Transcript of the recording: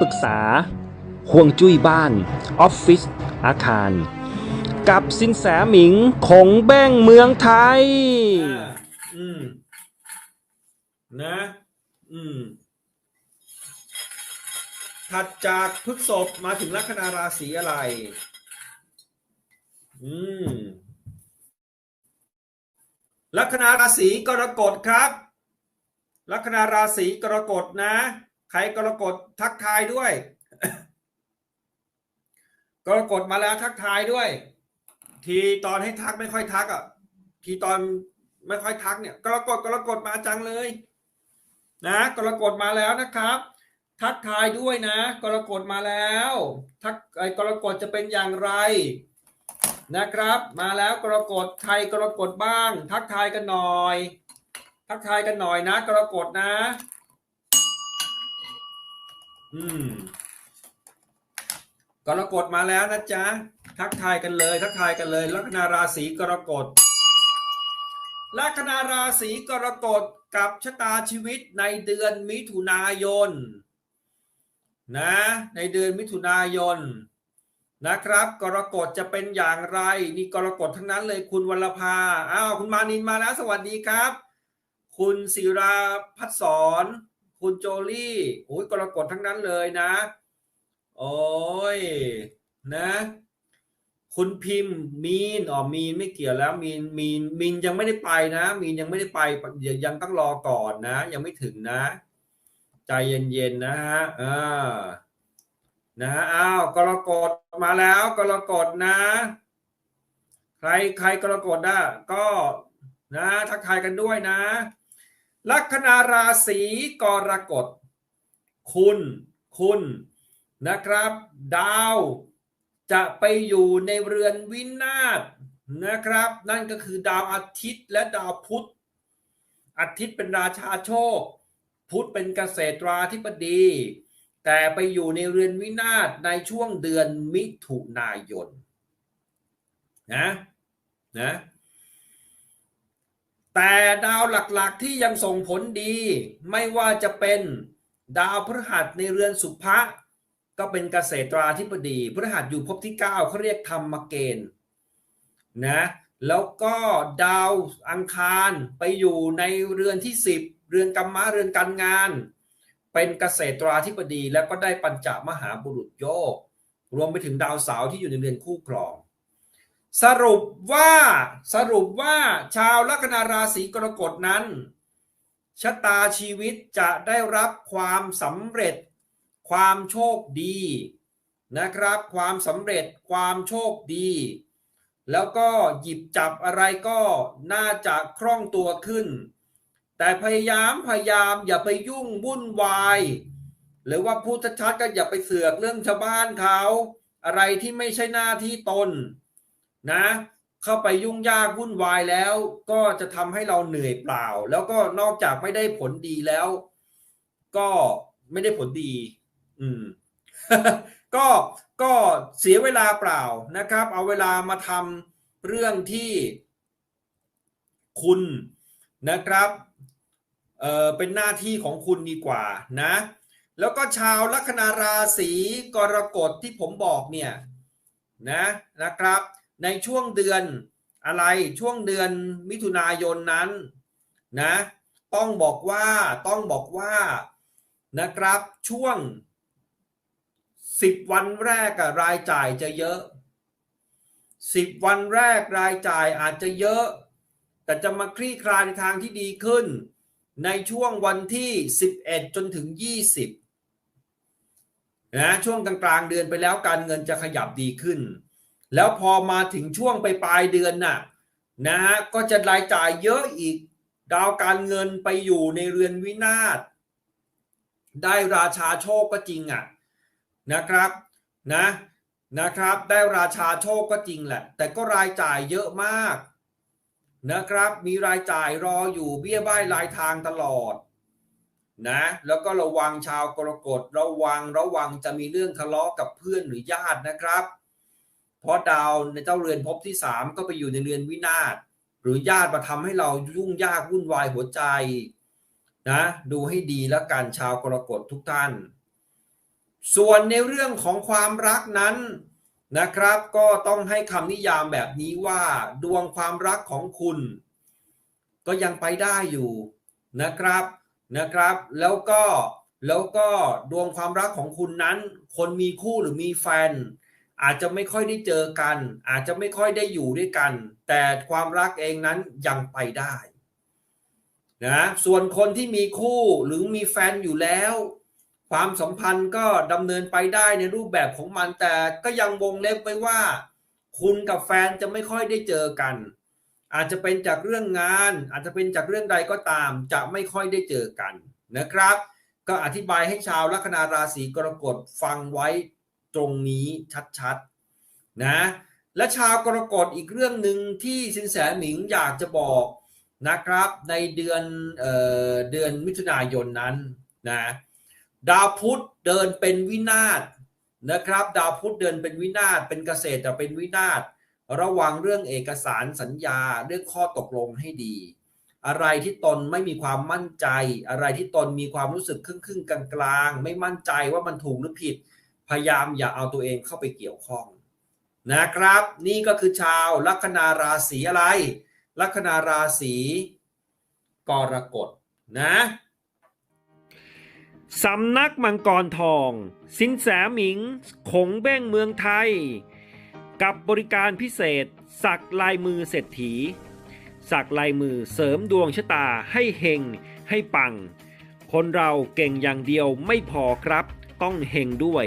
ปรึกษาห่วงจุ้ยบ้าน ออฟฟิศอาคาร กับสินแสหมิงคงแบ้งเมืองไทย อืม นะ อืม ถัดจากพฤกษบมาถึงลัคนาราศีอะไร อืม ลัคนาราศีกรกฎครับ ลัคนาราศีกรกฎนะ ใครกรกฎทักทายด้วย กรกฎมาแล้วทักทายด้วย ทีตอนให้ทักไม่ค่อยทักอะ ทีตอนไม่ค่อยทักเนี่ยกรกฎกรกฎมาจังเลย นะกรกฎมาแล้วนะครับ ทักทายด้วยนะ กรกฎมาแล้ว ทักไอ้กรกฎจะเป็นอย่างไรนะครับ มาแล้วกรกฎใครกรกฎบ้าง ทักทายกันหน่อย ทักทายกันหน่อยนะ กรกฎนะ อืมกรกฎมาแล้วนะจ๊ะ ทักทายกันเลย ทักทายกันเลย ลัคนาราศีกรกฎ ลัคนาราศีกรกฎกับชะตาชีวิตในเดือนมิถุนายน นะ ในเดือนมิถุนายนนะครับ กรกฎจะเป็นอย่างไร นี่กรกฎทั้งนั้นเลยคุณวรภาอ้าวคุณมานินมาแล้วสวัสดีครับ คุณศิราพัฒสอน คุณโจลี่โอ้ยกรกฎทั้งนั้นเลยนะ โอ้ยนะ คุณพิมพ์มีนอ๋อมีนไม่เกี่ยวแล้ว มีนมีนมีนยังไม่ได้ไปนะ มีนยังไม่ได้ไปยังยังต้องรอก่อนนะ ยังไม่ถึงนะ ใจเย็นๆนะฮะอ่านะฮะอ้าวกรกฎมาแล้วกรกฎนะ ใครใครกรกฎอะก็นะทักทายกันด้วยนะ ลัคนาราศีกรกฎ คุณ คุณนะครับ ดาวจะไปอยู่ในเรือนวินาศนะครับ นั่นก็คือดาวอาทิตย์และดาวพุธ อาทิตย์เป็นราชาโชค พุธเป็นเกษตราธิบดี แต่ไปอยู่ในเรือนวินาศในช่วงเดือนมิถุนายนนะนะ แต่ดาวหลักๆที่ยังส่งผลดี ไม่ว่าจะเป็นดาวพฤหัสในเรือนสุภะก็เป็นเกษตราธิบดีพฤหัสอยู่ภพที่ 9เขาเรียกธรรมเกณฑ์นะแล้วก็ดาวอังคารไปอยู่ในเรือนที่ 10 เรือนกรรมะเรือนการงาน เป็นเกษตราธิบดีแล้วก็ได้ปัญจมหาบุรุษโยก รวมไปถึงดาวเสาร์ที่อยู่ในเรือนคู่ครอง สรุปว่าสรุปว่าชาวลัคนาราศีกรกฎนั้น ชะตาชีวิตจะได้รับความสำเร็จ ความโชคดีนะครับ ความสำเร็จความโชคดี แล้วก็หยิบจับอะไรก็น่าจะคล่องตัวขึ้น แต่พยายามพยายามอย่าไปยุ่งวุ่นวาย หรือว่าพูดชัดๆก็อย่าไปเสือกเรื่องชาวบ้านเขา อะไรที่ไม่ใช่หน้าที่ตน นะ เข้าไปยุ่งยากวุ่นวายแล้ว ก็จะทำให้เราเหนื่อยเปล่า แล้วก็นอกจากไม่ได้ผลดีแล้ว ก็ไม่ได้ผลดี อืม ก็ก็เสียเวลาเปล่านะครับ เอาเวลามาทำเรื่องที่คุณนะครับเออเป็นหน้าที่ของคุณดีกว่านะ แล้วก็ชาวลัคนาราศีกรกฎที่ผมบอกเนี่ยนะนะครับ ในช่วงเดือนอะไรช่วงเดือนมิถุนายนนั้นนะต้องบอกว่าต้องบอกว่านะครับช่วงสิบวันแรกรายจ่ายจะเยอะสิบวันแรกรายจ่ายอาจจะเยอะ แต่จะมาคลี่คลายในทางที่ดีขึ้น ในช่วงวันที่ 11 จนถึง 20นะช่วงกลางๆเดือนไปแล้วการเงินจะขยับดีขึ้น แล้วพอมาถึงช่วงไปปลายเดือนน่ะนะฮะก็จะรายจ่ายเยอะอีก ดาวการเงินไปอยู่ในเรือนวินาศได้ราชาโชคก็จริงอะนะครับนะนะครับได้ราชาโชคก็จริงแหละ แต่ก็รายจ่ายเยอะมากนะครับ มีรายจ่ายรออยู่เบี้ยบ้ายรายทางตลอดนะแล้วก็ระวังชาวกรกฎระวังระวังจะมีเรื่องทะเลาะกับเพื่อนหรือญาตินะครับ เพราะดาวในเจ้าเรือนภพที่สามก็ไปอยู่ในเรือนวินาศหรือญาติมาทำให้เรายุ่งยากวุ่นวายหัวใจนะดูให้ดีแล้วกันชาวกรกฎทุกท่าน ส่วนในเรื่องของความรักนั้นนะครับก็ต้องให้คำนิยามแบบนี้ว่าดวงความรักของคุณ ก็ยังไปได้อยู่นะครับนะครับ แล้วก็แล้วก็ดวงความรักของคุณนั้น คนมีคู่หรือมีแฟน อาจจะไม่ค่อยได้เจอกัน อาจจะไม่ค่อยได้อยู่ด้วยกัน แต่ความรักเองนั้นยังไปได้นะส่วนคนที่มีคู่หรือมีแฟนอยู่แล้ว ความสัมพันธ์ก็ดำเนินไปได้ในรูปแบบของมันแต่ก็ยังวงเล็บไว้ว่า คุณกับแฟนจะไม่ค่อยได้เจอกัน อาจจะเป็นจากเรื่องงาน อาจจะเป็นจากเรื่องใดก็ตาม จะไม่ค่อยได้เจอกันนะครับ ก็อธิบายให้ชาวลัคนาราศีกรกฎฟังไว้ ตรงนี้ชัดๆนะและชาวกรกฎอีกเรื่องหนึ่งที่สินแสหมิงอยากจะบอกนะครับในเดือนเอ่อเดือนมิถุนายนนั้นนะดาวพุธเดินเป็นวินาศนะครับ ดาวพุธเดินเป็นวินาศเป็นเกษตรแต่เป็นวินาศระวังเรื่องเอกสารสัญญาเรื่องข้อตกลงให้ดี อะไรที่ตนไม่มีความมั่นใจ อะไรที่ตนมีความรู้สึกครึ่งครึ่งๆกลางๆ ไม่มั่นใจว่ามันถูกหรือผิด พยายามอย่าเอาตัวเองเข้าไปเกี่ยวข้องนะครับ นี่ก็คือชาวลัคนาราศีอะไร ลัคนาราศีกรกฎนะสำนักมังกรทอง สินแสหมิงขงเบ้งเมืองไทย กับบริการพิเศษ สักลายมือเศรษฐี สักลายมือเสริมดวงชะตาให้เฮงให้ปัง คนเราเก่งอย่างเดียวไม่พอครับ ต้องเฮงด้วย